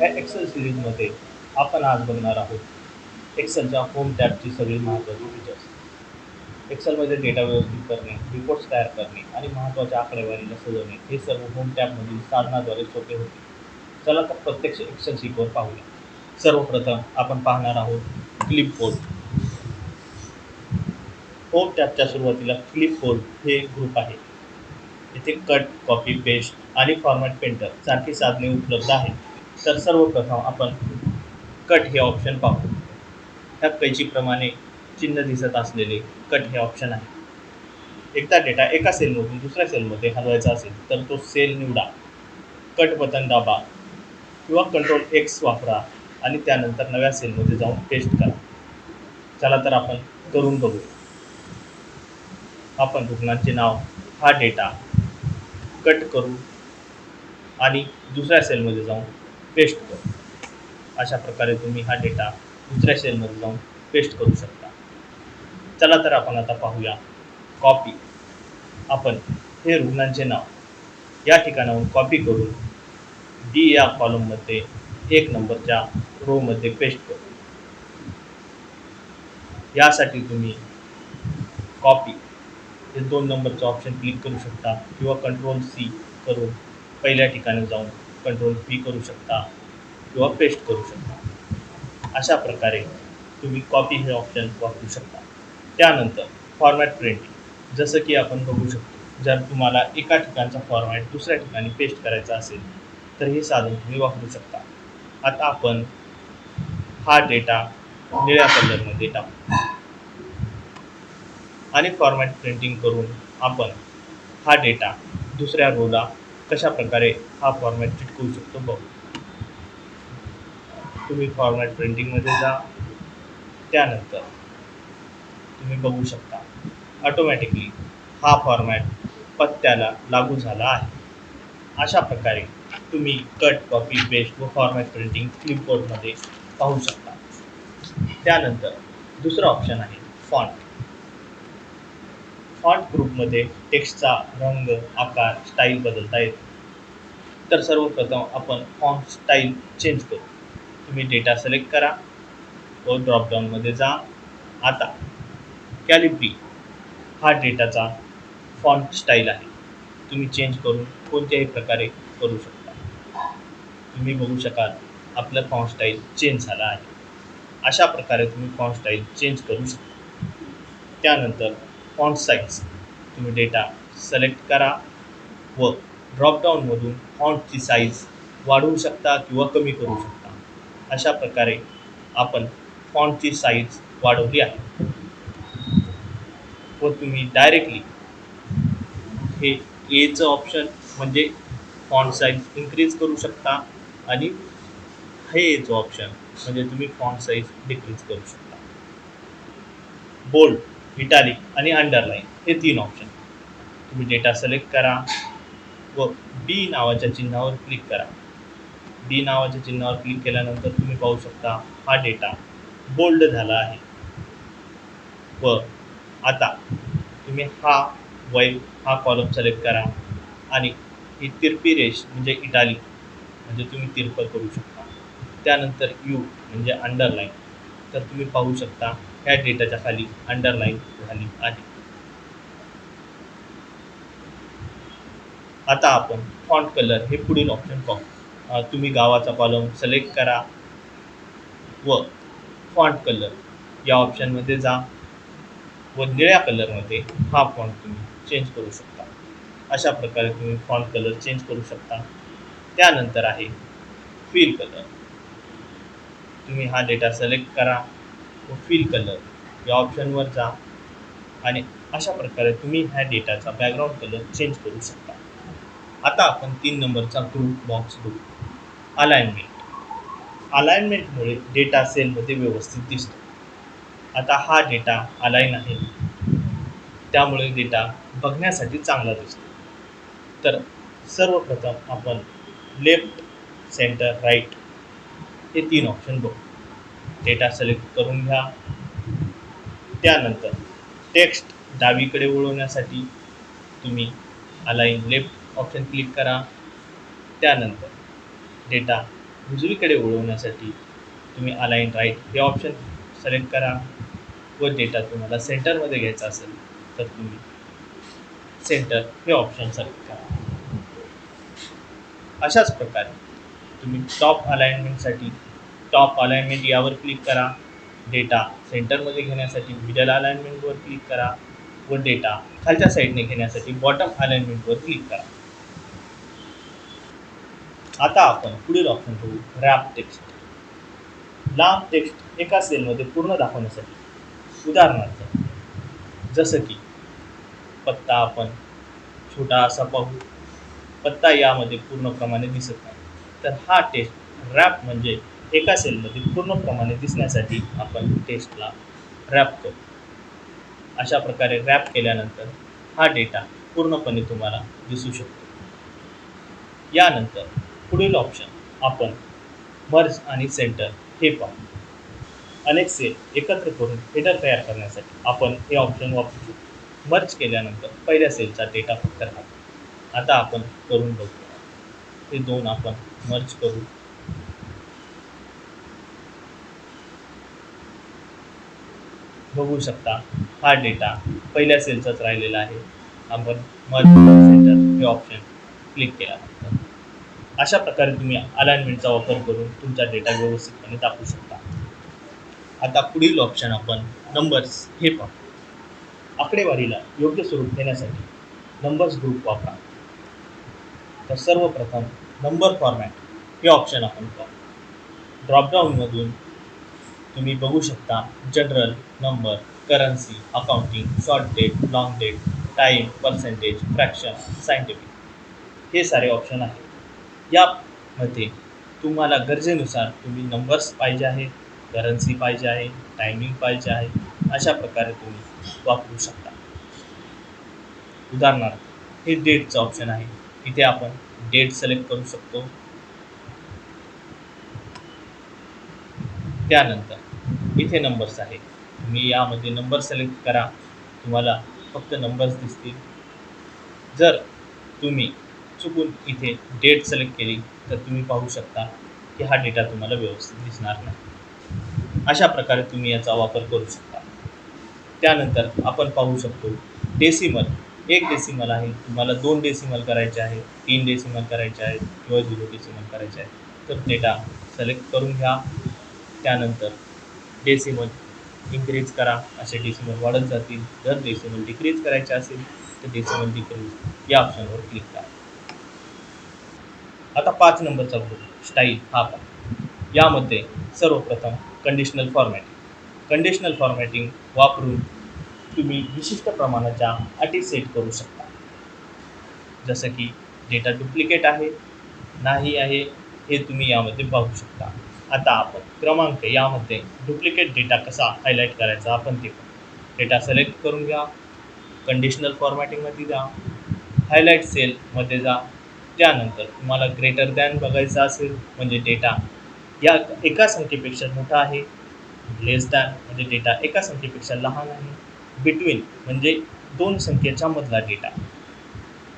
या एक्सेल सिरीजमध्ये आपण आज बघणार आहोत. एक्सेलच्या होम टॅबची सगळी महत्त्वाची फीचर्स एक्सेलमध्ये डेटा व्यवस्थित करणे रिपोर्ट्स तयार करणे आणि महत्त्वाच्या आकडेवारीला सजवणे हे सर्व होम टॅबमधील साधनाद्वारे सोपे होते. चला तर प्रत्यक्ष एक्सेल शीटवर पाहूया. सर्वप्रथम आपण पाहणार आहोत क्लिपबोर्ड होम टॅबच्या सुरुवातीला क्लिपबोर्ड हे ग्रुप आहे. इथे कट कॉपी पेस्ट आणि फॉर्मॅट पेंटर सारखी साधने उपलब्ध आहेत. तर सर्वप्रथम आपण कट हे ऑप्शन पाहू. ह्या कैचीप्रमाणे चिन्ह दिसत असलेले कट हे ऑप्शन आहे. एकदा डेटा एका सेलमधून दुसऱ्या सेलमध्ये हलवायचा असेल तर तो सेल निवडा. कट बटन दाबा किंवा कंट्रोल एक्स वापरा आणि त्यानंतर नव्या सेलमध्ये जाऊन पेस्ट करा. चला तर आपण करून बघू. आपण रुग्णांचे नाव हा डेटा कट करू आणि दुसऱ्या सेलमध्ये जाऊन पेस्ट करू. अशा प्रकारे तुम्ही हा डेटा दुसऱ्या सेलमध्ये जाऊन पेस्ट करू शकता. चला तर आपण आता पाहूया कॉपी आपण हे रुग्णांचे नाव या ठिकाणाहून कॉपी करून डी या कॉलममध्ये एक नंबरच्या रोमध्ये पेस्ट करू. यासाठी तुम्ही कॉपी हे दोन नंबरचं ऑप्शन क्लिक करू शकता किंवा कंट्रोल सी करून पहिल्या ठिकाणी जाऊन कंट्रोल पी करू शकता किंवा पेस्ट करू शकता. अशा प्रकारे तुम्ही कॉपी हे ऑप्शन वापरू शकता. त्यानंतर फॉर्मॅट प्रिंटिंग जसं की आपण बघू शकतो जर तुम्हाला एका ठिकाणचा फॉर्मॅट दुसऱ्या ठिकाणी पेस्ट करायचा असेल तर हे साधन तुम्ही वापरू शकता. आता आपण हा डेटा निळ्या कलरमध्ये टाकू. आणि फॉर्मॅट प्रिंटिंग करून आपण हा डेटा दुसऱ्या रोला कशा प्रकारे हा फॉर्मॅट चिटकवू शकतो बघू. तुम्ही फॉर्मॅट प्रिंटिंगमध्ये जा. त्यानंतर तुम्ही बघू शकता. ऑटोमॅटिकली हा फॉर्मॅट पत्त्याला लागू झाला आहे. अशा प्रकारे तुम्ही कट कॉपी पेस्ट व फॉर्मॅट प्रिंटिंग क्लिपबोर्डमध्ये पाहू शकता. त्यानंतर दुसरं ऑप्शन आहे फॉन्ट फॉन्ट ग्रुपमध्ये टेक्स्टचा रंग आकार स्टाईल बदलता येतो. तर सर्वप्रथम आपण फॉन्ट स्टाईल चेंज करू. तुम्ही डेटा सिलेक्ट करा व ड्रॉपडाऊनमध्ये जा. आता कॅलिब्री हा डेटाचा फॉन्ट स्टाईल आहे. तुम्ही चेंज करून कोणत्याही प्रकारे करू शकता. तुम्ही बघू शकाल आपलं फॉन्ट स्टाईल चेंज झाला आहे. अशा प्रकारे तुम्ही फॉन्ट स्टाईल चेंज करू शकता. त्यानंतर फॉन्ट साईज तुम्ही डेटा सिलेक्ट करा व ड्रॉपडाऊनमधून फॉन्टची साईज वाढवू शकता किंवा कमी करू शकता. अशा प्रकारे आपण फॉन्टची साईज वाढवली आहे. व तुम्ही डायरेक्टली हे एचं ऑप्शन म्हणजे फॉन्ट साईज इन्क्रीज करू शकता आणि हे एचं ऑप्शन म्हणजे तुम्ही फॉन्ट साईज डिक्रीज करू शकता. बोल्ड इटालिक आणि अंडरलाईन हे तीन ऑप्शन तुम्ही डेटा सिलेक्ट करा व डी नावाच्या चिन्हावर क्लिक करा. डी नावाच्या चिन्हावर क्लिक केल्यानंतर तुम्ही पाहू शकता हा डेटा बोल्ड झाला आहे. व आता तुम्ही हा वय हा कॉलम सिलेक्ट करा आणि ही तिरपी रेष म्हणजे इटालिक म्हणजे तुम्ही तिरपं करू शकता. त्यानंतर यू म्हणजे अंडरलाईन तर तुम्ही पाहू शकता ह्या डेटाच्या खाली अंडरलाईन झाली आहे. आता आपण फॉन्ट कलर हे पुढील ऑप्शन पाहू. तुम्ही गावाचा कॉलम सिलेक्ट करा व फॉन्ट कलर या ऑप्शनमध्ये जा व निळ्या कलरमध्ये हा फॉन्ट तुम्ही चेंज करू शकता. अशा प्रकारे तुम्ही फॉन्ट कलर चेंज करू शकता. त्यानंतर आहे फील कलर तुम्ही हा डेटा सिलेक्ट करा. व फिल कलर या ऑप्शनवर जा. आणि अशा प्रकारे तुम्ही ह्या डेटाचा बॅकग्राऊंड कलर चेंज करू शकता. आता आपण तीन नंबरचा ग्रुप बॉक्स बघू. अलाइनमेंट अलाइनमेंटमुळे डेटा सेलमध्ये व्यवस्थित दिसतो. आता हा डेटा अलाईन आहे. त्यामुळे डेटा बघण्यासाठी चांगला दिसतो. तर सर्वप्रथम आपण लेफ्ट सेंटर राईट हे तीन ऑप्शन बघू. डेटा सिलेक्ट करून घ्या. त्यानंतर टेक्स्ट डावीकडे वळवण्यासाठी तुम्ही अलाईन लेफ्ट ऑप्शन क्लिक करा. त्यानंतर डेटा उजवीकडे वळवण्यासाठी तुम्ही अलाईन राईट हे ऑप्शन सिलेक्ट करा. व डेटा तुम्हाला सेंटरमध्ये घ्यायचा असेल तर तुम्ही सेंटर हे ऑप्शन सिलेक्ट करा. अशाच प्रकारे तुम्ही टॉप अलाइनमेंटसाठी टॉप अलाइनमेंट यावर क्लिक करा. डेटा सेंटरमध्ये घेण्यासाठी मिडल अलाइनमेंटवर क्लिक करा. व डेटा खालच्या साईडने घेण्यासाठी बॉटम अलाइनमेंटवर क्लिक करा. आता आपण पुढील ऑप्शन ठेवू रॅप टेक्स्ट लांब टेक्स्ट एका सेलमध्ये पूर्ण दाखवण्यासाठी. उदाहरणार्थ जसं की पत्ता आपण छोटा असा पाहू. पत्ता यामध्ये पूर्णप्रमाणे दिसत नाही. तर हा टेस्ट रॅप म्हणजे एका सेलमधील पूर्णप्रमाणे दिसण्यासाठी आपण टेस्टला रॅप करू. अशा प्रकारे रॅप केल्यानंतर हा डेटा पूर्णपणे तुम्हाला दिसू शकतो. यानंतर पुढील ऑप्शन आपण मर्ज आणि सेंटर हे पाहू. अनेक सेल एकत्र करून हेडर तयार करण्यासाठी आपण हे ऑप्शन वापरू शकतो. मर्ज केल्यानंतर पहिल्या सेलचा डेटा फक्त राहतो. आता आपण करून बघूया. हे दोन आपण मर्ज करू. बघू शकता. हा डेटा पहिल्या सेलचाच राहिलेला आहे. आपण मर्ज सेंटर हे ऑप्शन क्लिक केला. अशा प्रकारे तुम्ही अलाइनमेंटचा वापर करून तुमचा डेटा व्यवस्थितपणे दाखवू शकता. आता पुढील ऑप्शन आपण नंबर्स हे पाहू. आकडेवारीला योग्य स्वरूप देण्यासाठी नंबर्स ग्रुप वापरा. तर सर्वप्रथम नंबर फॉर्मॅट हे ऑप्शन आपण पाहू. ड्रॉपडाऊनमधून तुम्ही बघू शकता general number currency accounting short date long date time percentage fraction scientific हे सारे ऑप्शन आहेत. यामध्ये तुम्हाला गरजेनुसार तुम्ही नंबर्स पाहिजे आहे करन्सी पाहिजे आहे टायमिंग पाहिजे आहे अशा प्रकारे तुम्ही वापरू शकता. उदाहरणार्थ हे डेटचं ऑप्शन आहे. इथे आपण डेट सिलेक्ट करू शकतो. त्यानंतर इथे नंबर्स आहे तुम्ही यामध्ये नंबर सिलेक्ट करा. तुम्हाला फक्त नंबर्स दिसतील. जर तुम्ही चुकून इथे डेट सिलेक्ट केली तर तुम्ही पाहू शकता की हा डेटा तुम्हाला व्यवस्थित दिसणार नाही. अशा प्रकारे तुम्ही याचा वापर करू शकता. त्यानंतर आपण पाहू शकतो डेसिमल एक डेसिमल आहे. तुम्हाला दोन डेसिमल करायचे आहे तीन डेसिमल करायचे आहेत किंवा झिरो डेसिमल करायचे आहे तर डेटा सिलेक्ट करून घ्या. त्यानंतर डेसिमल इन्क्रीज करा. असे डेसिमल वाढत जातील. जर डेसिमल डिक्रीज करायचे असेल तर डेसिमल डिक्रीज या ऑप्शनवर क्लिक करा. आता पाच नंबरचा ग्रुप स्टाईल हा पहा. यामध्ये सर्वप्रथम कंडिशनल फॉर्मॅटिंग कंडिशनल फॉर्मॅटिंग वापरून तुम्ही विशिष्ट प्रमाणाच्या अटी सेट करू शकता. जसं की डेटा डुप्लिकेट आहे नाही आहे हे तुम्ही यामध्ये पाहू शकता. आता आपण क्रमांक यामध्ये डुप्लिकेट डेटा कसा हायलाईट करायचा आपण ते डेटा सिलेक्ट करून घ्या कंडिशनल फॉर्मॅटिंगमध्ये जा हायलाईट सेलमध्ये जा. त्यानंतर तुम्हाला ग्रेटर दॅन बघायचं असेल म्हणजे डेटा या एका संख्येपेक्षा मोठा आहे. लेस दॅन म्हणजे डेटा एका संख्येपेक्षा लहान आहे. बिटवीन म्हणजे दोन संख्येच्या मधला डेटा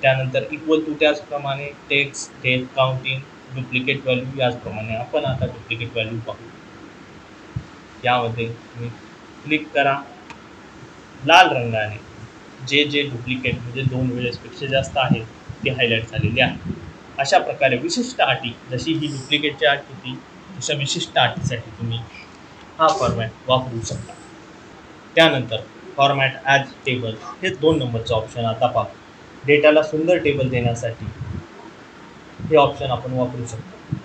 त्यानंतर इक्वल टू त्याचप्रमाणे text date counting duplicate value याचप्रमाणे आपण आता डुप्लिकेट व्हॅल्यू पाहू. यामध्ये तुम्ही क्लिक करा. लाल रंगाने जे जे डुप्लिकेट म्हणजे दोन वेळेसपेक्षा जास्त आहे ते हायलाईट झालेले आहे. अशा प्रकारे विशिष्ट अटी जशी ही डुप्लिकेटची अट होती तशा विशिष्ट अटीसाठी तुम्ही हा फॉर्मॅट वापरू शकता. त्यानंतर फॉर्मॅट ॲज टेबल हे दोन नंबरचं ऑप्शन आता पाहू. डेटाला सुंदर टेबल देण्यासाठी हे ऑप्शन आपण वापरू शकतो?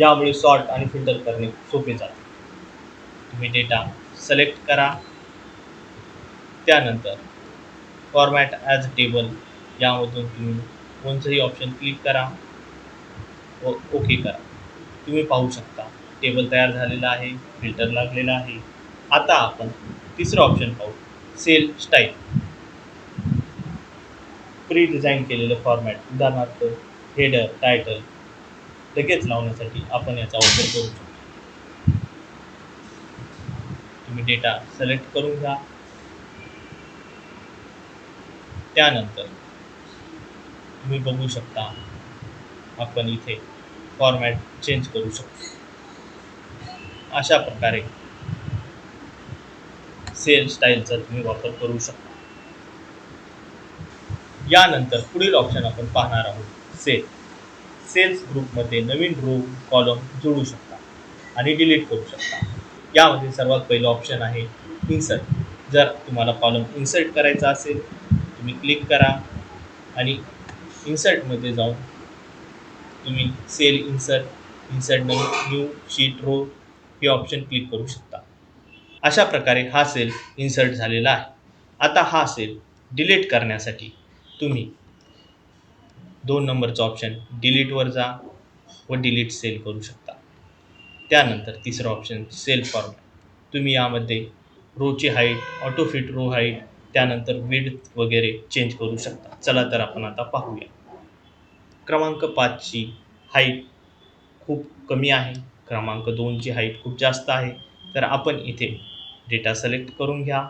यामुळे सॉर्ट आणि फिल्टर करणे सोपे जाते. तुम्ही डेटा सिलेक्ट करा. त्यानंतर फॉर्मॅट ॲज टेबल यामधून तुम्ही कोणतंही ऑप्शन क्लिक करा. व ओके करा. तुम्ही पाहू शकता टेबल तयार झालेला आहे फिल्टर लागलेला आहे. आता आपण तिसरं ऑप्शन पाहू. सेल स्टाईल प्री डिझाईन केलेलं फॉर्मॅट उदाहरणार्थ हेडर टायटल लगेच लावण्यासाठी आपण याचा वापर करू शकतो. तुम्ही डेटा सिलेक्ट करून घ्या. त्यानंतर तुम्ही बघू शकता आपण इथे फॉर्मॅट चेंज करू शकतो. अशा प्रकारे सेल स्टाईलचा तुम्ही वापर करू शकता. यानंतर पुढील ऑप्शन आपण पाहणार आहोत. सेल सेल्स ग्रुपमध्ये नवीन रो कॉलम जोडू शकता आणि डिलीट करू शकता. यामध्ये सर्वात पहिलं ऑप्शन आहे इन्सर्ट जर तुम्हाला कॉलम इन्सर्ट करायचा असेल तुम्ही क्लिक करा आणि इन्सर्टमध्ये जाऊन तुम्ही cell insert insert new sheet row हे ऑप्शन क्लिक करू शकता. अशा प्रकारे हा सेल इन्सर्ट झालेला आहे. आता हा सेल डिलीट करण्यासाठी तुम्ही दोन नंबरचं ऑप्शन डिलीटवर जा व डिलीट सेल करू शकता. त्यानंतर तिसरं ऑप्शन सेल फॉर्मॅट तुम्ही यामध्ये रोची height auto fit row height त्यानंतर विड वगैरे चेंज करू शकता. चला तर आपण आता पाहूया. क्रमांक पाचची हाईट खूप कमी आहे. क्रमांक दोनची हाईट खूप जास्त आहे. तर आपण इथे डेटा सिलेक्ट करून घ्या.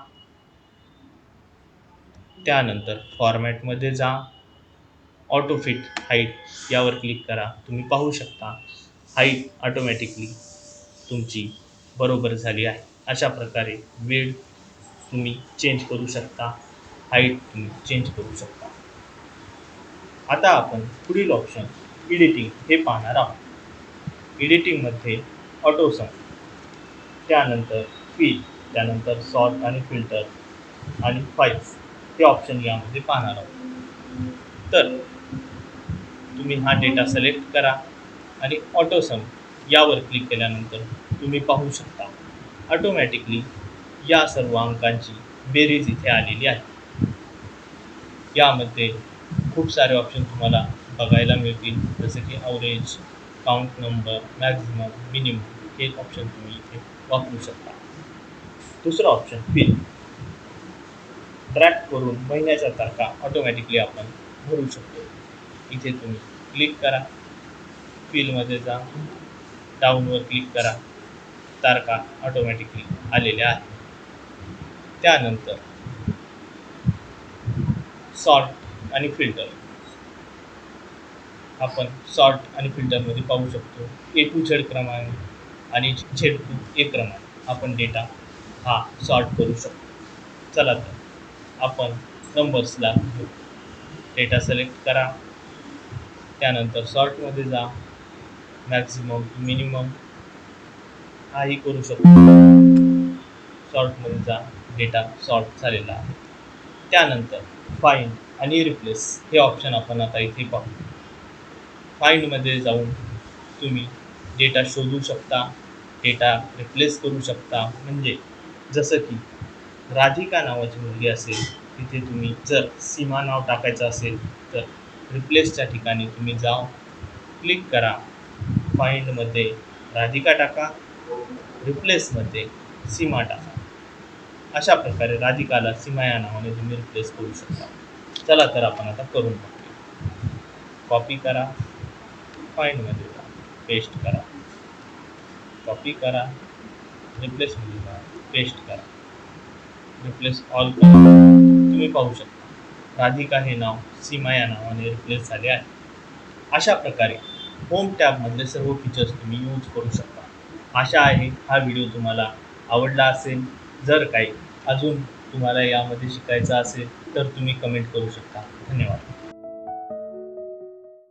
त्यानंतर फॉर्मॅटमध्ये जा. ऑटो फिट हाईट यावर क्लिक करा. तुम्ही पाहू शकता हाईट ऑटोमॅटिकली तुमची बरोबर झाली आहे. अशा प्रकारे वेळ तुम्ही चेंज करू शकता हाईट तुम्ही चेंज करू शकता. आता आपण पुढील ऑप्शन एडिटिंग हे पाहणार आहोत. एडिटिंगमध्ये ऑटोसन त्यानंतर फील त्यानंतर सॉर्ट आणि फिल्टर आणि फाईल्स हे ऑप्शन यामध्ये पाहणार आहोत. तर तुम्ही हा डेटा सिलेक्ट करा आणि ऑटोसम यावर क्लिक केल्यानंतर तुम्ही पाहू शकता. ऑटोमॅटिकली या सर्व अंकांची बेरीज इथे आलेली आहे. यामध्ये खूप सारे ऑप्शन तुम्हाला बघायला मिळतील. जसे की average count number maximum minimum हे ऑप्शन तुम्ही इथे वापरू शकता. दुसरं ऑप्शन फिल ट्रॅक करून महिन्याच्या तारखा ऑटोमॅटिकली आपण भरू शकतो. इथे तुम्ही क्लिक करा. फिलमध्ये जा. डाऊनवर क्लिक करा. तारखा ऑटोमॅटिकली आलेल्या आहेत. त्यानंतर सॉर्ट आणि फिल्टर आपण सॉर्ट आणि फिल्टरमध्ये पाहू शकतो. ए टू झेड क्रमांक आणि झेड टू ए क्रमांक आपण डेटा हा सॉर्ट करू शकतो. चला तर आपण नंबर्सला घेऊ. डेटा सिलेक्ट करा. त्यानंतर सॉर्टमध्ये जा. मॅक्झिमम मिनिमम हाही करू शकतो. सॉर्टमध्ये जा. डेटा सॉर्ट झालेला आहे. त्यानंतर फाईंड आणि रिप्लेस हे ऑप्शन आपण आता इथे पाहू. फाईंडमध्ये जाऊन तुम्ही डेटा शोधू शकता. डेटा रिप्लेस करू शकता. म्हणजे जसं की राधिका नावाची मुलगी असेल तिथे तुम्ही जर सीमा नाव टाकायचं असेल तर रिप्लेसच्या ठिकाणी तुम्ही जा क्लिक करा. फाईंडमध्ये राधिका टाका. रिप्लेसमध्ये सीमा टाका. अशा प्रकारे राधिकाला सीमा या नावाने तुम्ही रिप्लेस करू शकता. चला तर आपण आता करून बघूया. कॉपी करा. फाईंडमध्ये जा. पेस्ट करा. कॉपी करा. रिप्लेसमध्ये जा. पेस्ट करा. रिप्लेस ऑल करा. तुम्ही पाहू शकता. राधिका हे नाव सीमा या नावाने रिप्लेस झाले आहे. अशा प्रकारे होम टॅबमधले सर्व फीचर्स तुम्ही यूज करू शकता. आशा आहे हा व्हिडिओ तुम्हाला आवडला असेल. जर काही अजून तुम्हाला यामध्ये शिकायचं असेल तर तुम्ही कमेंट करू शकता. धन्यवाद.